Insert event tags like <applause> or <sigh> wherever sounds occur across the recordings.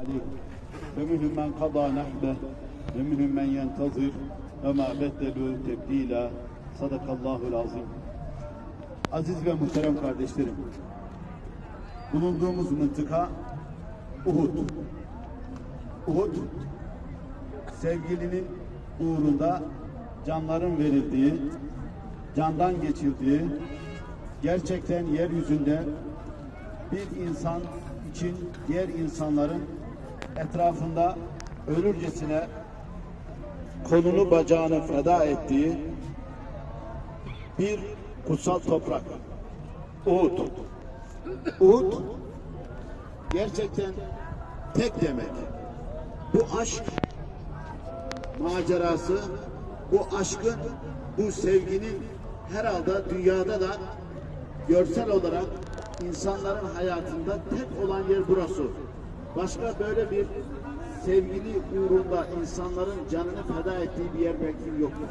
عليه ومنهم من قضى نحبه ومنهم من ينتظر وما بدلوا تبديلا صدق الله العظيم Aziz ve muhterem kardeşlerim bulunduğumuz mıntıka Uhud Uhud sevgilinin uğrunda canların verildiği candan geçirdiği gerçekten yeryüzünde bir insan için diğer insanların etrafında ölürcesine kolunu bacağını feda ettiği bir kutsal toprak. Uhud. Uhud gerçekten tek demek. Bu aşk macerası, bu aşkın, bu sevginin herhalde dünyada da görsel olarak insanların hayatında tek olan yer burası. Başka böyle bir sevgili uğrunda insanların canını feda ettiği bir yer belki yoktur.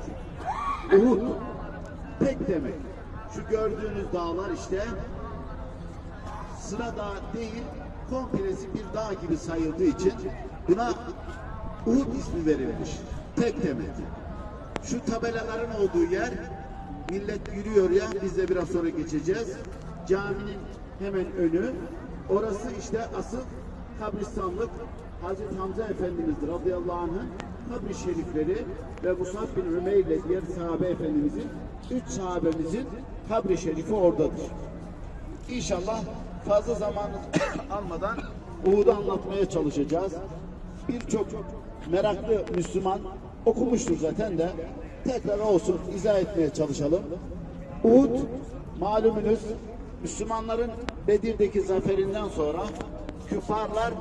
Uhud tek demek. Şu gördüğünüz dağlar işte sıra dağ değil, komplesi bir dağ gibi sayıldığı için buna Uhud ismi verilmiş. Tek demek. Şu tabelaların olduğu yer millet yürüyor ya biz de biraz sonra geçeceğiz. Caminin hemen önü. Orası işte asıl kabristanlık Hazreti Hamza Efendimiz radıyallahu anh'ın kabri şerifleri ve Musab bin Ömer ile diğer sahabe efendimizin üç sahabemizin kabri şerifi oradadır. İnşallah fazla zaman <coughs> almadan Uhud'u anlatmaya çalışacağız. Birçok meraklı Müslüman okumuştur zaten de tekrar olsun izah etmeye çalışalım. Uhud malumunuz Müslümanların Bedir'deki zaferinden sonra küfarlar,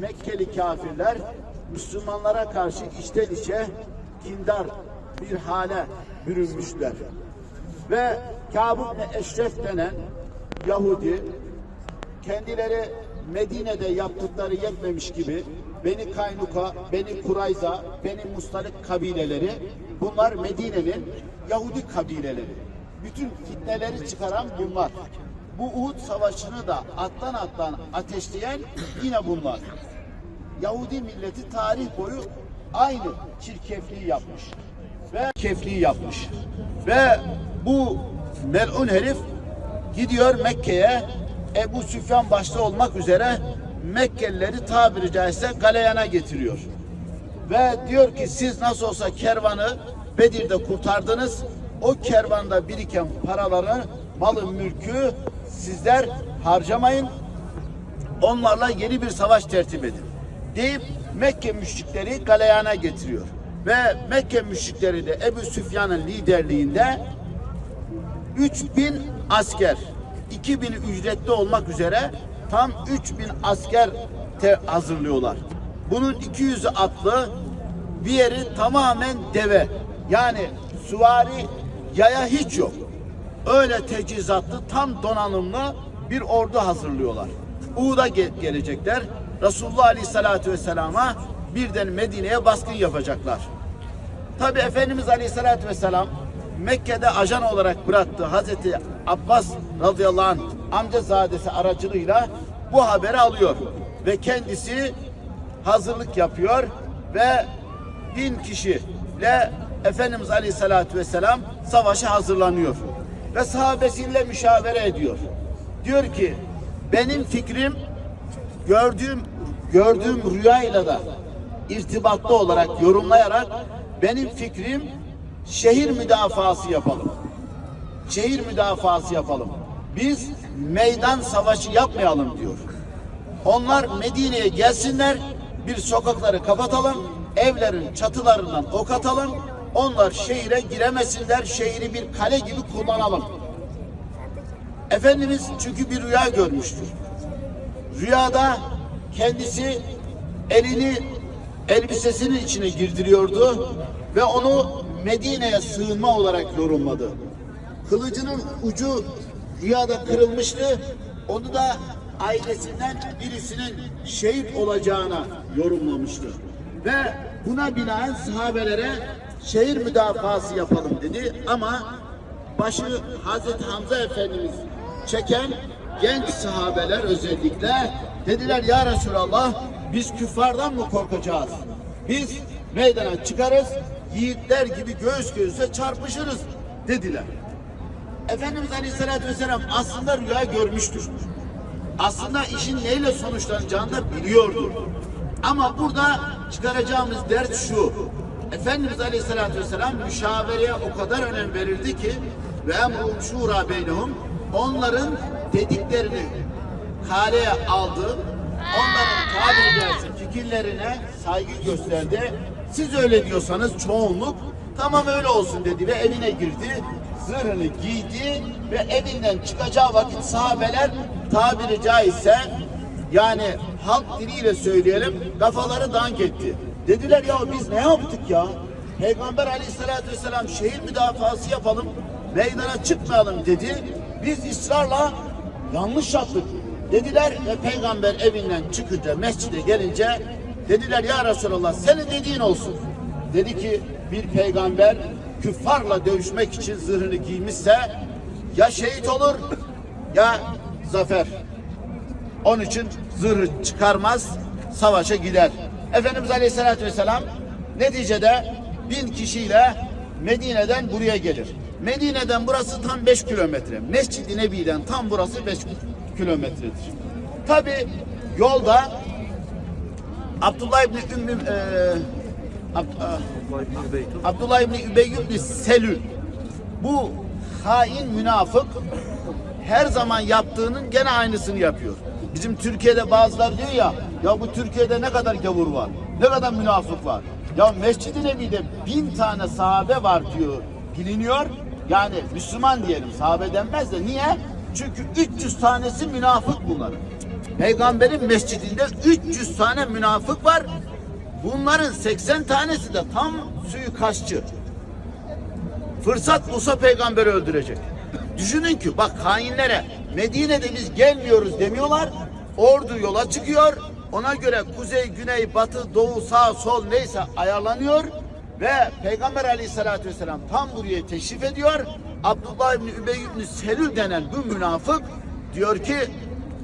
Mekkeli kafirler Müslümanlara karşı içten içe kindar bir hale bürünmüşler. Ve Kâb ibn Eşref denen Yahudi kendileri Medine'de yaptıkları yetmemiş gibi Beni Kaynuka, Beni Kurayza, Beni Mustalik kabileleri bunlar Medine'nin Yahudi kabileleri. Bütün fitneleri çıkaran bunlar. Bu Uhud savaşını da attan attan ateşleyen yine bunlar. Yahudi milleti tarih boyu aynı çirkefliği yapmış. Ve kefliği yapmış. Ve bu melun herif gidiyor Mekke'ye Ebu Süfyan başta olmak üzere Mekkelileri tabiri caizse galeyana getiriyor. Ve diyor ki siz nasıl olsa kervanı Bedir'de kurtardınız. O kervanda biriken paraları, malı, mülkü sizler harcamayın. Onlarla yeni bir savaş tertip edin. Deyip Mekke müşrikleri galeyana getiriyor. Ve Mekke müşrikleri de Ebu Süfyan'ın liderliğinde 3000 asker, 2000 ücretli olmak üzere tam 3000 asker te- hazırlıyorlar. Bunun 200'ü atlı, diğeri tamamen deve. Yani süvari yaya hiç yok. Öyle tecizatlı, tam donanımlı bir ordu hazırlıyorlar. Uhud'a ge- gelecekler. Resulullah Aleyhisselatü Vesselam'a birden Medine'ye baskın yapacaklar. Tabi Efendimiz Aleyhisselatü Vesselam Mekke'de ajan olarak bıraktığı Hazreti Abbas radıyallahu anh amcazadesi aracılığıyla bu haberi alıyor. Ve kendisi hazırlık yapıyor ve bin kişiyle Efendimiz Aleyhisselatü Vesselam savaşa hazırlanıyor. Ve sahabesiyle müşavere ediyor. Diyor ki benim fikrim gördüğüm gördüğüm rüyayla da irtibatlı olarak yorumlayarak benim fikrim şehir müdafası yapalım. Şehir müdafası yapalım. Biz meydan savaşı yapmayalım diyor. Onlar Medine'ye gelsinler, bir sokakları kapatalım, evlerin çatılarından ok atalım, onlar şehire giremesinler, şehri bir kale gibi kullanalım. Efendimiz çünkü bir rüya görmüştür. Rüyada kendisi elini elbisesinin içine girdiriyordu ve onu Medine'ye sığınma olarak yorumladı. Kılıcının ucu rüyada kırılmıştı. Onu da ailesinden birisinin şehit olacağına yorumlamıştı. Ve buna binaen sahabelere şehir müdafası yapalım dedi ama başı Hazreti Hamza Efendimiz çeken genç sahabeler özellikle dediler ya Resulallah Biz küffardan mı korkacağız? Biz meydana çıkarız, yiğitler gibi göğüs göğüse çarpışırız dediler. Efendimiz Aleyhisselatü Vesselam aslında rüya görmüştür. Aslında işin neyle sonuçlanacağını da biliyordu. Ama burada çıkaracağımız ders şu. Efendimiz Aleyhisselatü Vesselam müşavereye o kadar önem verirdi ki ve emruhum şura beynehum onların dediklerini kaleye aldı. Onların tabiri caizse fikirlerine saygı gösterdi. Siz öyle diyorsanız çoğunluk tamam öyle olsun dedi ve evine girdi. Zırhını giydi ve evinden çıkacağı vakit sahabeler tabiri caizse yani halk diliyle söyleyelim kafaları dank etti. Dediler ya biz ne yaptık ya? Peygamber aleyhissalatü vesselam şehir müdafası yapalım, meydana çıkmayalım dedi. Biz ısrarla yanlış yaptık. Dediler ve peygamber evinden çıkınca mescide gelince dediler ya Resulallah senin dediğin olsun. Dedi ki bir peygamber küffarla dövüşmek için zırhını giymişse ya şehit olur ya zafer. Onun için zırhı çıkarmaz, savaşa gider. Efendimiz Aleyhisselatü Vesselam neticede bin kişiyle Medine'den buraya gelir. Medine'den burası tam 5 kilometre. Mescid-i Nebi'den tam burası 5 kilometredir. Tabi yolda Abdullah İbni Ümmü e, Ab- ah, Abdullah İbni Übey İbni Selül bu hain münafık her zaman yaptığının gene aynısını yapıyor. Bizim Türkiye'de bazılar diyor ya ya bu Türkiye'de ne kadar gavur var ne kadar münafık var. Ya Mescid-i Nebi'de bin tane sahabe var diyor biliniyor. Yani Müslüman diyelim sahabe denmez de niye? Çünkü 300 tanesi münafık bunların. Peygamberin mescidinde 300 tane münafık var. Bunların 80 tanesi de tam suikastçı. Fırsat bulsa peygamberi öldürecek. Düşünün ki bak hainlere Medine'de biz gelmiyoruz demiyorlar. Ordu yola çıkıyor. Ona göre kuzey, güney, batı, doğu, sağ, sol neyse ayarlanıyor. Ve Peygamber aleyhissalatü vesselam tam buraya teşrif ediyor. Abdullah İbni Übey İbni Selül denen bu münafık diyor ki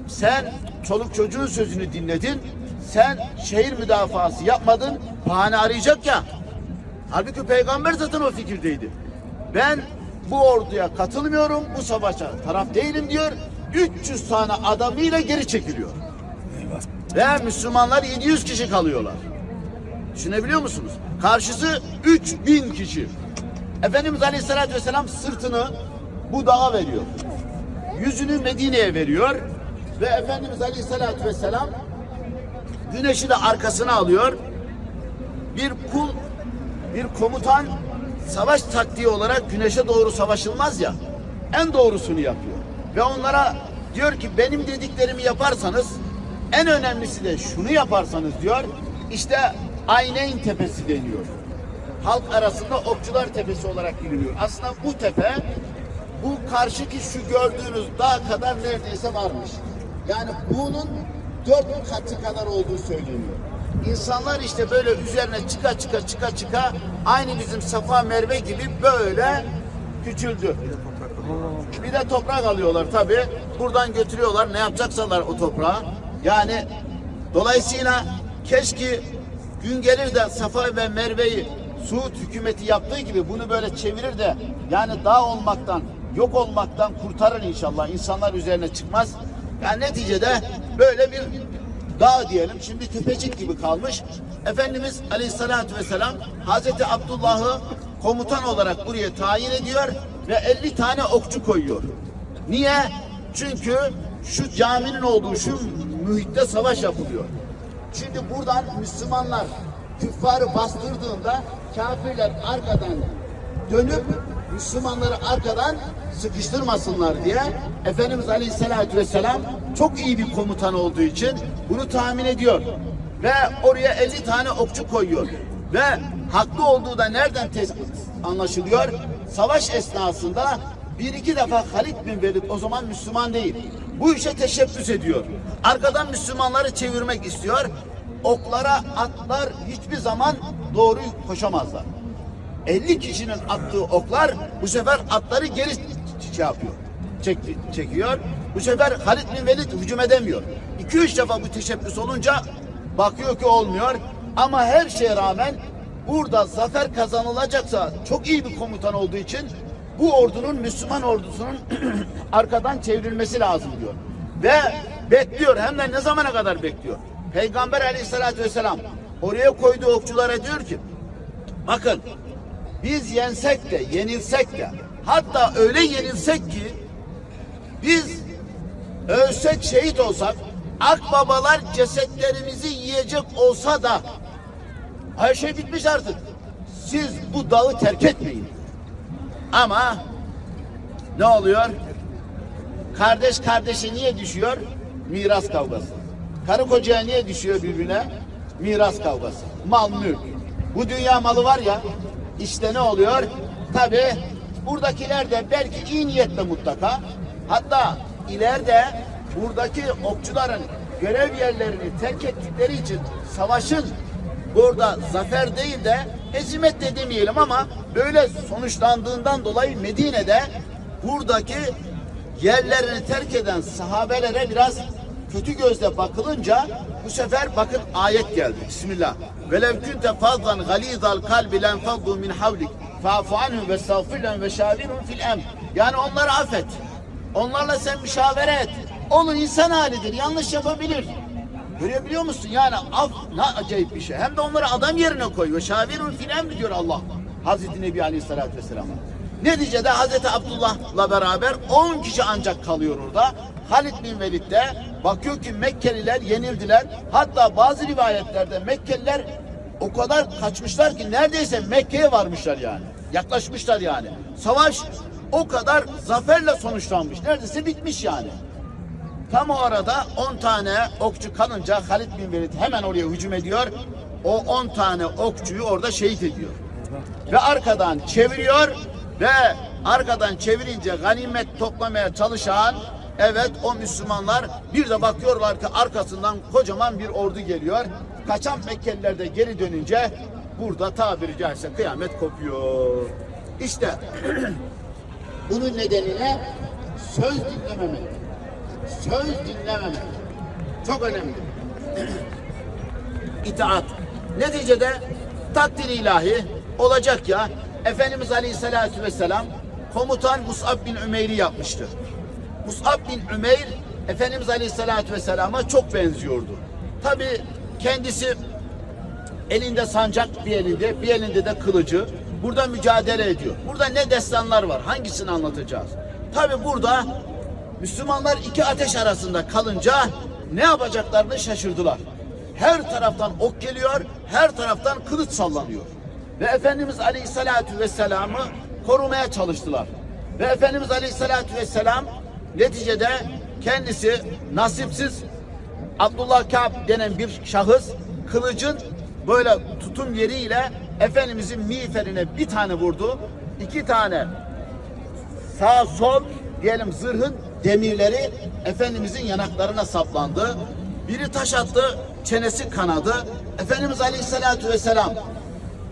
sen çoluk çocuğun sözünü dinledin. Sen şehir müdafası yapmadın. Bahane arayacak ya. Halbuki peygamber zaten o fikirdeydi. Ben bu orduya katılmıyorum, bu savaşa taraf değilim diyor. 300 tane adamıyla geri çekiliyor. Ve Müslümanlar 700 kişi kalıyorlar. Düşünebiliyor musunuz? Karşısı 3000 kişi. Efendimiz Aleyhisselatü Vesselam sırtını bu dağa veriyor. Yüzünü Medine'ye veriyor. Ve Efendimiz Aleyhisselatü Vesselam güneşi de arkasına alıyor. Bir kul, bir komutan savaş taktiği olarak güneşe doğru savaşılmaz ya. En doğrusunu yapıyor. Ve onlara diyor ki benim dediklerimi yaparsanız en önemlisi de şunu yaparsanız diyor. işte Ayneyn Tepesi deniyor. Halk arasında Okçular Tepesi olarak biliniyor. Aslında bu tepe bu karşıki şu gördüğünüz dağ kadar neredeyse varmış. Yani bunun dört katı kadar olduğu söyleniyor. İnsanlar işte böyle üzerine çıka çıka çıka çıka aynı bizim Safa Merve gibi böyle küçüldü. Bir de toprak alıyorlar tabi. Buradan götürüyorlar ne yapacaksalar o toprağı. Yani dolayısıyla keşke gün gelir de Safa ve Merve'yi Suud hükümeti yaptığı gibi bunu böyle çevirir de yani dağ olmaktan yok olmaktan kurtarır inşallah. İnsanlar üzerine çıkmaz. Yani neticede böyle bir dağ diyelim. Şimdi tepecik gibi kalmış. Efendimiz Aleyhisselatü Vesselam Hazreti Abdullah'ı komutan olarak buraya tayin ediyor ve 50 tane okçu koyuyor. Niye? Çünkü şu caminin olduğu şu mühitte savaş yapılıyor. Şimdi buradan Müslümanlar küffarı bastırdığında kafirler arkadan dönüp Müslümanları arkadan sıkıştırmasınlar diye Efendimiz Aleyhisselatü Vesselam çok iyi bir komutan olduğu için bunu tahmin ediyor. Ve oraya 50 tane okçu koyuyor. Ve haklı olduğu da nereden tespit anlaşılıyor? Savaş esnasında bir iki defa Halid bin Velid o zaman Müslüman değil. Bu işe teşebbüs ediyor. Arkadan Müslümanları çevirmek istiyor. Oklara atlar hiçbir zaman doğru koşamazlar. 50 kişinin attığı oklar bu sefer atları geri şey yapıyor. Çekti, çekiyor. Bu sefer Halid bin Velid hücum edemiyor. 2-3 defa bu teşebbüs olunca Bakıyor ki olmuyor. Ama her şeye rağmen burada zafer kazanılacaksa çok iyi bir komutan olduğu için bu ordunun Müslüman ordusunun <clears throat> arkadan çevrilmesi lazım diyor. Ve bekliyor. Hem de ne zamana kadar bekliyor? Peygamber aleyhissalatü vesselam oraya koyduğu okçulara diyor ki bakın biz yensek de yenilsek de hatta öyle yenilsek ki biz ölsek şehit olsak akbabalar cesetlerimizi yiyecek olsa da her şey bitmiş artık. Siz bu dağı terk etmeyin. Ama ne oluyor? Kardeş kardeşe niye düşüyor? Miras kavgası. Karı kocaya niye düşüyor birbirine? Miras kavgası. Mal mülk. Bu dünya malı var ya işte ne oluyor? Tabi buradakiler de belki iyi niyetle mutlaka hatta ileride buradaki okçuların görev yerlerini terk ettikleri için savaşın burada zafer değil de hezimet de demeyelim ama böyle sonuçlandığından dolayı Medine'de buradaki yerlerini terk eden sahabelere biraz kötü gözle bakılınca bu sefer bakın ayet geldi. Bismillah. Velev kunte fazlan galizal kalbi len faddu min havlik fa'fu anhum ve estağfir lehum ve şavirhum fil emr. Yani onları affet. Onlarla sen müşavere et. Onun insan halidir. Yanlış yapabilir. Görebiliyor musun? Yani af ne acayip bir şey. Hem de onları adam yerine koy. Ve şavirun fil emri diyor Allah. Hazreti Nebi Aleyhisselatü Vesselam'a. Neticede Hazreti Abdullah'la beraber 10 kişi ancak kalıyor orada. Halid bin Velid de bakıyor ki Mekkeliler yenildiler. Hatta bazı rivayetlerde Mekkeliler o kadar kaçmışlar ki neredeyse Mekke'ye varmışlar yani. Yaklaşmışlar yani. Savaş o kadar zaferle sonuçlanmış. Neredeyse bitmiş yani. Tam o arada 10 tane okçu kalınca Halid bin Velid hemen oraya hücum ediyor. O 10 tane okçuyu orada şehit ediyor. Ve arkadan çeviriyor ve arkadan çevirince ganimet toplamaya çalışan evet o Müslümanlar bir de bakıyorlar ki arkasından kocaman bir ordu geliyor. Kaçan Mekkeliler de geri dönünce burada tabiri caizse kıyamet kopuyor. İşte <clears throat> bunun nedenine söz dinlememek söz dinlememek çok önemli. <clears throat> İtaat. Neticede takdir ilahi olacak ya Efendimiz Aleyhisselatü Vesselam komutan Mus'ab bin Ümeyr'i yapmıştı. Mus'ab bin Ümeyr Efendimiz Aleyhisselatü Vesselam'a çok benziyordu. Tabi kendisi elinde sancak bir elinde bir elinde de kılıcı burada mücadele ediyor. Burada ne destanlar var hangisini anlatacağız? Tabi burada Müslümanlar iki ateş arasında kalınca ne yapacaklarını şaşırdılar. Her taraftan ok geliyor, her taraftan kılıç sallanıyor. Ve Efendimiz Aleyhisselatü Vesselam'ı korumaya çalıştılar. Ve Efendimiz Aleyhisselatü Vesselam neticede kendisi nasipsiz Abdullah Kâb denen bir şahıs kılıcın böyle tutum yeriyle Efendimizin miğferine bir tane vurdu. iki tane sağ sol diyelim zırhın demirleri Efendimizin yanaklarına saplandı. Biri taş attı, çenesi kanadı. Efendimiz Aleyhisselatü Vesselam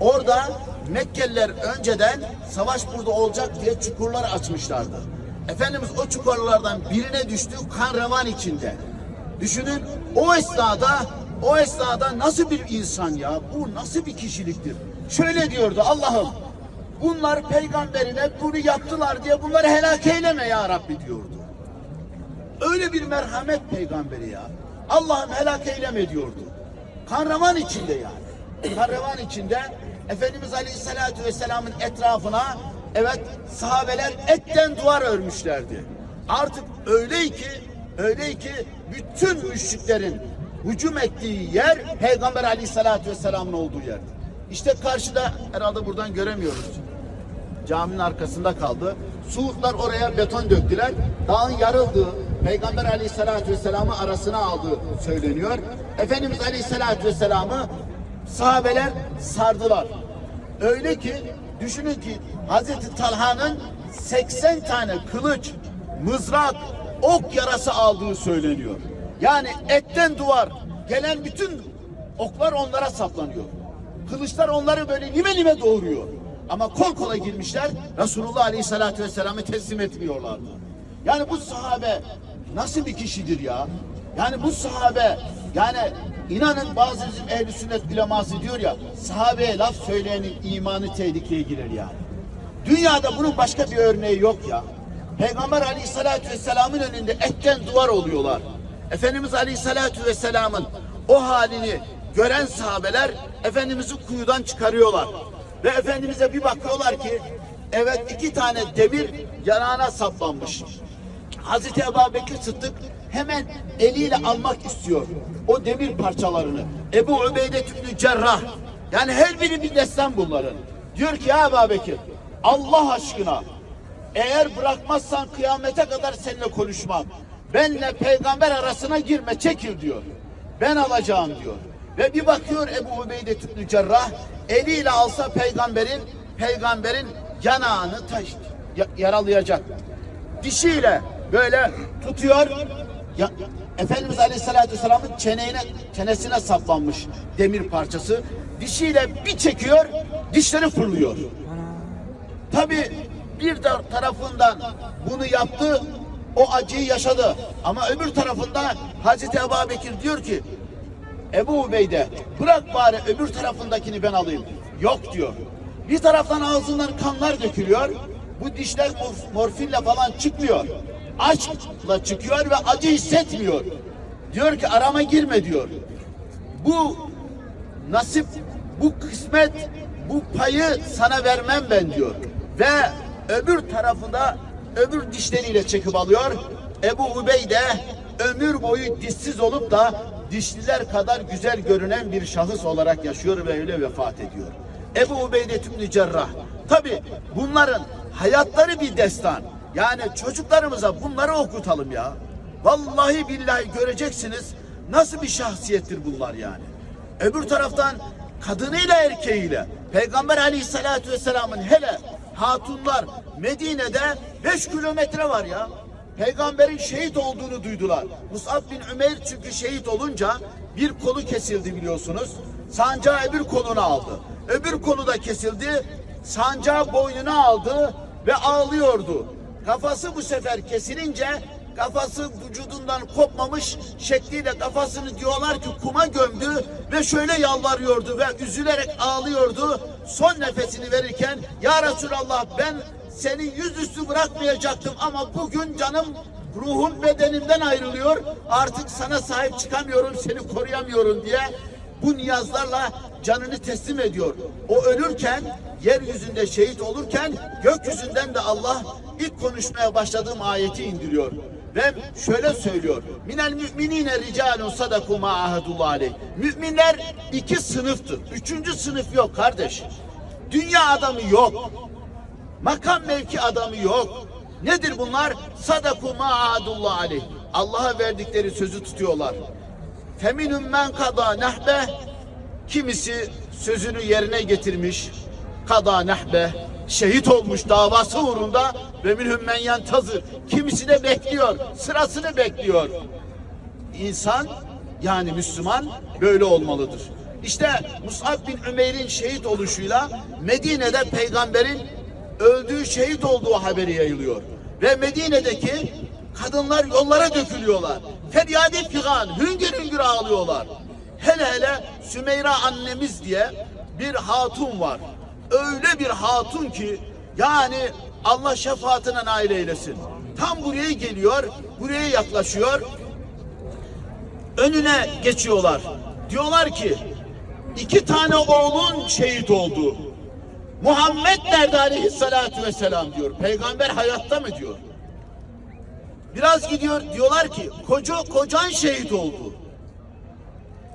orada Mekkeliler önceden savaş burada olacak diye çukurlar açmışlardı. Efendimiz o çukurlardan birine düştü kan revan içinde. Düşünün o esnada o esnada nasıl bir insan ya? Bu nasıl bir kişiliktir? Şöyle diyordu Allah'ım bunlar peygamberine bunu yaptılar diye bunları helak eyleme ya Rabbi diyordu. Öyle bir merhamet peygamberi ya. Allah'ım helak eyleme diyordu. Kanraman içinde yani. Kanraman içinde Efendimiz Aleyhisselatü Vesselam'ın etrafına evet sahabeler etten duvar örmüşlerdi. Artık öyle ki öyle ki bütün müşriklerin hücum ettiği yer Peygamber Aleyhisselatü Vesselam'ın olduğu yerdi. İşte karşıda herhalde buradan göremiyoruz caminin arkasında kaldı. Suudlar oraya beton döktüler. Dağın yarıldığı, Peygamber aleyhissalatü vesselam'ı arasına aldığı söyleniyor. Efendimiz aleyhissalatü vesselam'ı sahabeler sardılar. Öyle ki düşünün ki Hazreti Talha'nın 80 tane kılıç, mızrak, ok yarası aldığı söyleniyor. Yani etten duvar gelen bütün oklar onlara saplanıyor. Kılıçlar onları böyle lime lime doğuruyor. Ama kol kola girmişler Resulullah Aleyhisselatü Vesselam'ı teslim etmiyorlardı. Yani bu sahabe nasıl bir kişidir ya? Yani bu sahabe yani İnanın bazı bizim ehl sünnet uleması diyor ya sahabeye laf söyleyenin imanı tehlikeye girer yani. Dünyada bunun başka bir örneği yok ya. Peygamber aleyhissalatü vesselamın önünde etten duvar oluyorlar. Efendimiz aleyhissalatü vesselamın o halini gören sahabeler Efendimiz'i kuyudan çıkarıyorlar. Ve Efendimiz'e bir bakıyorlar ki evet iki tane demir yanağına saplanmış. Hazreti Ebu Bekir Sıddık hemen eliyle almak istiyor o demir parçalarını. Ebu Ubeyde tüplü cerrah. Yani her biri bir destan bunların. Diyor ki ya Ebu Bekir Allah aşkına eğer bırakmazsan kıyamete kadar seninle konuşmam. Benle peygamber arasına girme çekil diyor. Ben alacağım diyor. Ve bir bakıyor Ebu Ubeyde tüplü cerrah eliyle alsa peygamberin peygamberin yanağını taş ya- yaralayacak dişiyle böyle tutuyor. Ya, Efendimiz Aleyhisselatü Vesselam'ın çeneğine, çenesine saplanmış demir parçası. Dişiyle bir çekiyor, dişleri fırlıyor. Tabi bir tarafından bunu yaptı, o acıyı yaşadı. Ama öbür tarafında Hazreti Ebu Bekir diyor ki, Ebu Ubeyde bırak bari öbür tarafındakini ben alayım. Yok diyor. Bir taraftan ağzından kanlar dökülüyor. Bu dişler morf- morfinle falan çıkmıyor. Aşkla çıkıyor ve acı hissetmiyor. Diyor ki arama girme diyor. Bu nasip, bu kısmet, bu payı sana vermem ben diyor. Ve öbür tarafında öbür dişleriyle çekip alıyor. Ebu Ubeyde ömür boyu dişsiz olup da dişliler kadar güzel görünen bir şahıs olarak yaşıyor ve öyle vefat ediyor. Ebu Ubeyde tümlü cerrah. Tabi bunların hayatları bir destan. Yani çocuklarımıza bunları okutalım ya. Vallahi billahi göreceksiniz nasıl bir şahsiyettir bunlar yani. Öbür taraftan kadınıyla erkeğiyle Peygamber aleyhissalatü vesselamın hele hatunlar Medine'de 5 kilometre var ya. Peygamberin şehit olduğunu duydular. Mus'ab bin Ümeyr çünkü şehit olunca bir kolu kesildi biliyorsunuz. Sancağı öbür koluna aldı. Öbür kolu da kesildi. Sancağı boynuna aldı ve ağlıyordu. Kafası bu sefer kesilince kafası vücudundan kopmamış şekliyle kafasını diyorlar ki kuma gömdü ve şöyle yalvarıyordu ve üzülerek ağlıyordu. Son nefesini verirken ya Resulallah ben seni yüzüstü bırakmayacaktım ama bugün canım ruhum bedenimden ayrılıyor. Artık sana sahip çıkamıyorum, seni koruyamıyorum diye bu niyazlarla canını teslim ediyor. O ölürken, yeryüzünde şehit olurken gökyüzünden de Allah ilk konuşmaya başladığım ayeti indiriyor. Ve şöyle söylüyor. Minel müminine ricalun sadaku ma ahadullah aleyh. Müminler iki sınıftır. Üçüncü sınıf yok kardeş. Dünya adamı yok. Makam mevki adamı yok. Nedir bunlar? Sadaku ma ahadullah aleyh. Allah'a verdikleri sözü tutuyorlar. Feminun men kada nehbe kimisi sözünü yerine getirmiş kada nehbe şehit olmuş davası uğrunda ve minhum men yentazır kimisi de bekliyor sırasını bekliyor İnsan yani Müslüman böyle olmalıdır. İşte Mus'ab bin Ümeyr'in şehit oluşuyla Medine'de peygamberin öldüğü şehit olduğu haberi yayılıyor. Ve Medine'deki kadınlar yollara dökülüyorlar. Feryadi figan, hüngür hüngür ağlıyorlar. Hele hele Sümeyra annemiz diye bir hatun var. Öyle bir hatun ki yani Allah şefaatine nail eylesin. Tam buraya geliyor, buraya yaklaşıyor önüne geçiyorlar. Diyorlar ki iki tane oğlun şehit oldu. Muhammed nerede aleyhissalatü vesselam diyor. Peygamber hayatta mı diyor. Biraz gidiyor diyorlar ki koca kocan şehit oldu.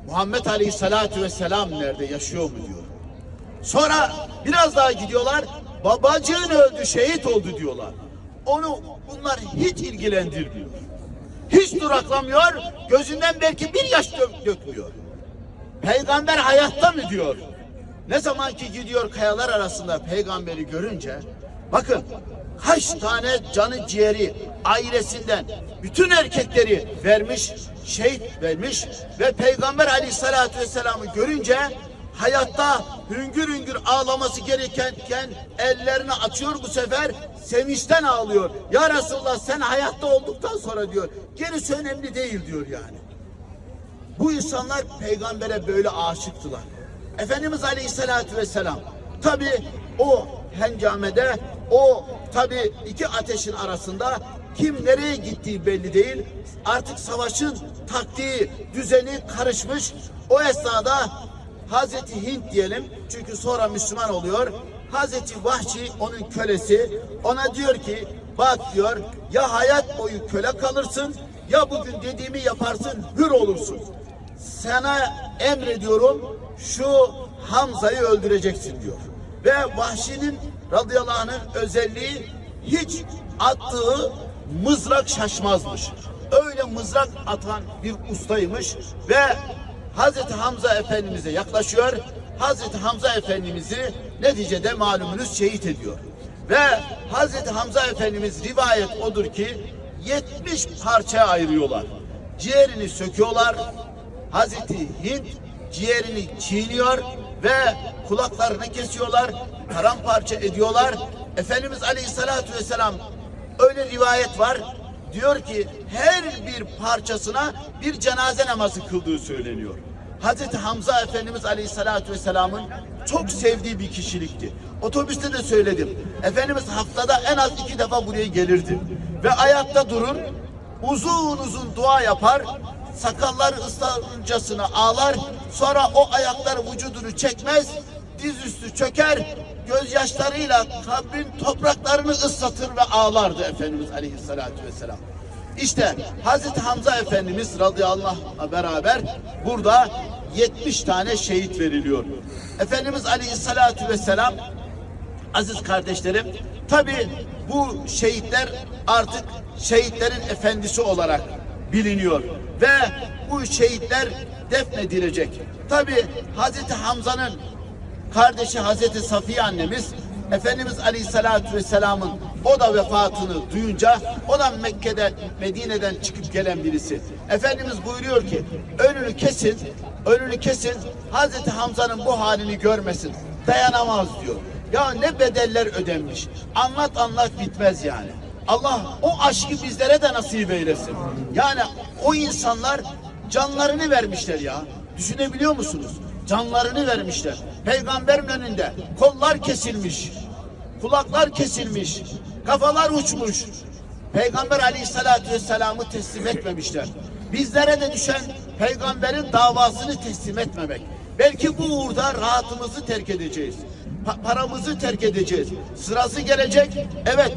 Muhammed aleyhissalatü vesselam nerede yaşıyor mu diyor. Sonra biraz daha gidiyorlar babacığın öldü şehit oldu diyorlar. Onu bunlar hiç ilgilendirmiyor. Hiç duraklamıyor, gözünden belki bir yaş dök- dökmüyor. Peygamber hayatta mı diyor. Ne zaman ki gidiyor kayalar arasında peygamberi görünce, bakın kaç tane canı ciğeri ailesinden bütün erkekleri vermiş, şehit vermiş ve peygamber aleyhissalatü vesselam'ı görünce hayatta hüngür hüngür ağlaması gerekenken ellerini açıyor bu sefer sevinçten ağlıyor. Ya Resulallah sen hayatta olduktan sonra diyor gerisi önemli değil diyor yani. Bu insanlar peygambere böyle aşıktılar. Efendimiz Aleyhisselatü Vesselam tabi o hengamede o tabi iki ateşin arasında kim nereye gittiği belli değil. Artık savaşın taktiği, düzeni karışmış. O esnada Hazreti Hint diyelim çünkü sonra Müslüman oluyor. Hazreti Vahşi onun kölesi ona diyor ki bak diyor ya hayat boyu köle kalırsın ya bugün dediğimi yaparsın hür olursun. Sana emrediyorum şu Hamza'yı öldüreceksin diyor. Ve Vahşi'nin radıyallahu anh'ın özelliği hiç attığı mızrak şaşmazmış. Öyle mızrak atan bir ustaymış ve Hazreti Hamza Efendimiz'e yaklaşıyor. Hazreti Hamza Efendimiz'i neticede malumunuz şehit ediyor. Ve Hazreti Hamza Efendimiz rivayet odur ki 70 parçaya ayırıyorlar. Ciğerini söküyorlar. Hazreti Hint ciğerini çiğniyor ve kulaklarını kesiyorlar, paramparça ediyorlar. Efendimiz Aleyhisselatü Vesselam öyle rivayet var. Diyor ki her bir parçasına bir cenaze namazı kıldığı söyleniyor. Hazreti Hamza Efendimiz Aleyhisselatü Vesselam'ın çok sevdiği bir kişilikti. Otobüste de söyledim. Efendimiz haftada en az iki defa buraya gelirdi. Ve ayakta durur, uzun uzun dua yapar, sakalları ıslancasına ağlar, sonra o ayaklar vücudunu çekmez, dizüstü çöker, gözyaşlarıyla kabrin topraklarını ıslatır ve ağlardı Efendimiz Aleyhisselatü Vesselam. İşte Hazreti Hamza Efendimiz radıyallahu beraber burada 70 tane şehit veriliyor. Efendimiz Aleyhisselatü Vesselam aziz kardeşlerim tabi bu şehitler artık şehitlerin efendisi olarak biliniyor ve bu şehitler defnedilecek. Tabi Hazreti Hamza'nın kardeşi Hazreti Safiye annemiz Efendimiz Aleyhisselatü Vesselam'ın o da vefatını duyunca o da Mekke'den Medine'den çıkıp gelen birisi. Efendimiz buyuruyor ki önünü kesin önünü kesin Hazreti Hamza'nın bu halini görmesin dayanamaz diyor. Ya ne bedeller ödenmiş. Anlat anlat bitmez yani. Allah o aşkı bizlere de nasip eylesin. Yani o insanlar canlarını vermişler ya. Düşünebiliyor musunuz? Canlarını vermişler. Peygamberin önünde kollar kesilmiş. Kulaklar kesilmiş. Kafalar uçmuş. Peygamber aleyhissalatü vesselam'ı teslim etmemişler. Bizlere de düşen peygamberin davasını teslim etmemek. Belki bu uğurda rahatımızı terk edeceğiz. Pa- paramızı terk edeceğiz. Sırası gelecek. Evet.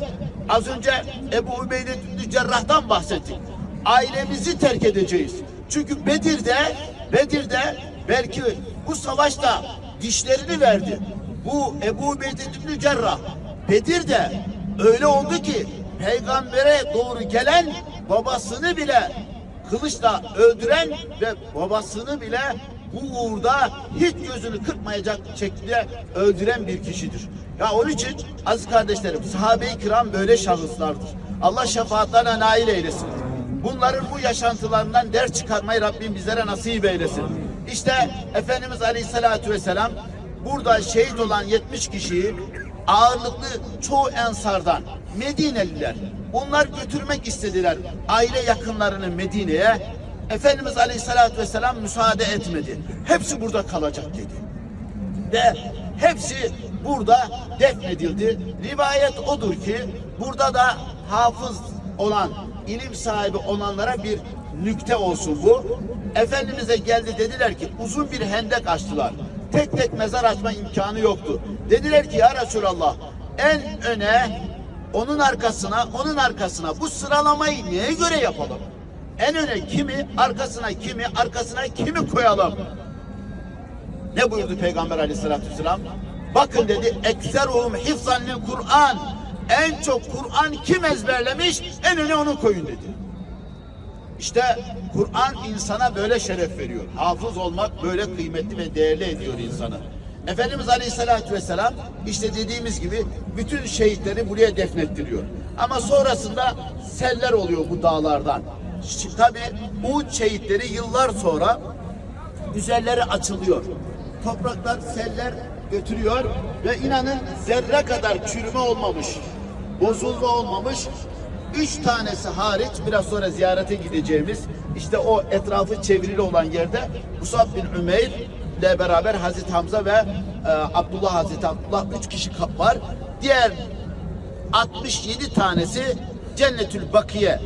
Az önce Ebu Ubeyde bin Cerrah'tan bahsettik. Ailemizi terk edeceğiz. Çünkü Bedir'de Bedir'de belki bu savaşta dişlerini verdi. Bu Ebu Ubeyde Cerrah Bedir'de öyle oldu ki peygambere doğru gelen babasını bile kılıçla öldüren ve babasını bile bu uğurda hiç gözünü kırpmayacak şekilde öldüren bir kişidir. Ya onun için aziz kardeşlerim sahabe-i kiram böyle şahıslardır. Allah şefaatlerine nail eylesin. Bunların bu yaşantılarından ders çıkarmayı Rabbim bizlere nasip eylesin. İşte Efendimiz Aleyhisselatü Vesselam burada şehit olan 70 kişiyi ağırlıklı çoğu ensardan Medineliler onlar götürmek istediler aile yakınlarını Medine'ye. Efendimiz Aleyhisselatü Vesselam müsaade etmedi. Hepsi burada kalacak dedi. Ve hepsi burada defnedildi. Rivayet odur ki burada da hafız olan, ilim sahibi olanlara bir nükte olsun bu. Efendimiz'e geldi dediler ki uzun bir hendek açtılar. Tek tek mezar açma imkanı yoktu. Dediler ki ya Resulallah en öne onun arkasına, onun arkasına bu sıralamayı neye göre yapalım? En öne kimi, arkasına kimi, arkasına kimi koyalım? Ne buyurdu Peygamber aleyhissalatü vesselam? Bakın dedi, ekseruhum hifzan lil Kur'an. En çok Kur'an kim ezberlemiş, en öne onu koyun dedi. İşte Kur'an insana böyle şeref veriyor. Hafız olmak böyle kıymetli ve değerli ediyor insanı. Efendimiz Aleyhisselatü Vesselam işte dediğimiz gibi bütün şehitleri buraya defnettiriyor. Ama sonrasında seller oluyor bu dağlardan. Tabi bu şehitleri yıllar sonra üzerleri açılıyor. Topraklar seller götürüyor ve inanın zerre kadar çürüme olmamış, bozulma olmamış. Üç tanesi hariç biraz sonra ziyarete gideceğimiz işte o etrafı çevrili olan yerde Musab bin Ümeyr ile beraber Hazreti Hamza ve e, Abdullah Hazreti Abdullah üç kişi var. Diğer 67 tanesi Cennetül Bakiye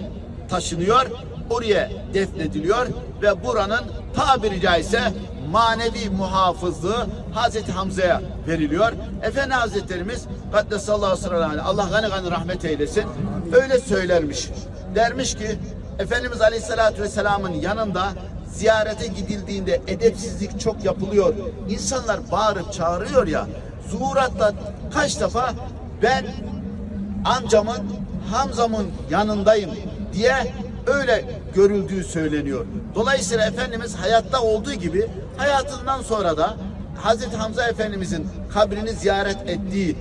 taşınıyor. Oraya defnediliyor ve buranın tabiri caizse manevi muhafızlığı Hazreti Hamza'ya veriliyor. Efendi Hazretlerimiz Kaddesallahu aleyhi Allah gani gani rahmet eylesin. Öyle söylermiş. Dermiş ki Efendimiz Aleyhisselatü Vesselam'ın yanında ziyarete gidildiğinde edepsizlik çok yapılıyor. İnsanlar bağırıp çağırıyor ya. Zuhuratta kaç defa ben amcamın Hamzam'ın yanındayım diye öyle görüldüğü söyleniyor. Dolayısıyla Efendimiz hayatta olduğu gibi hayatından sonra da Hazreti Hamza Efendimizin kabrini ziyaret ettiği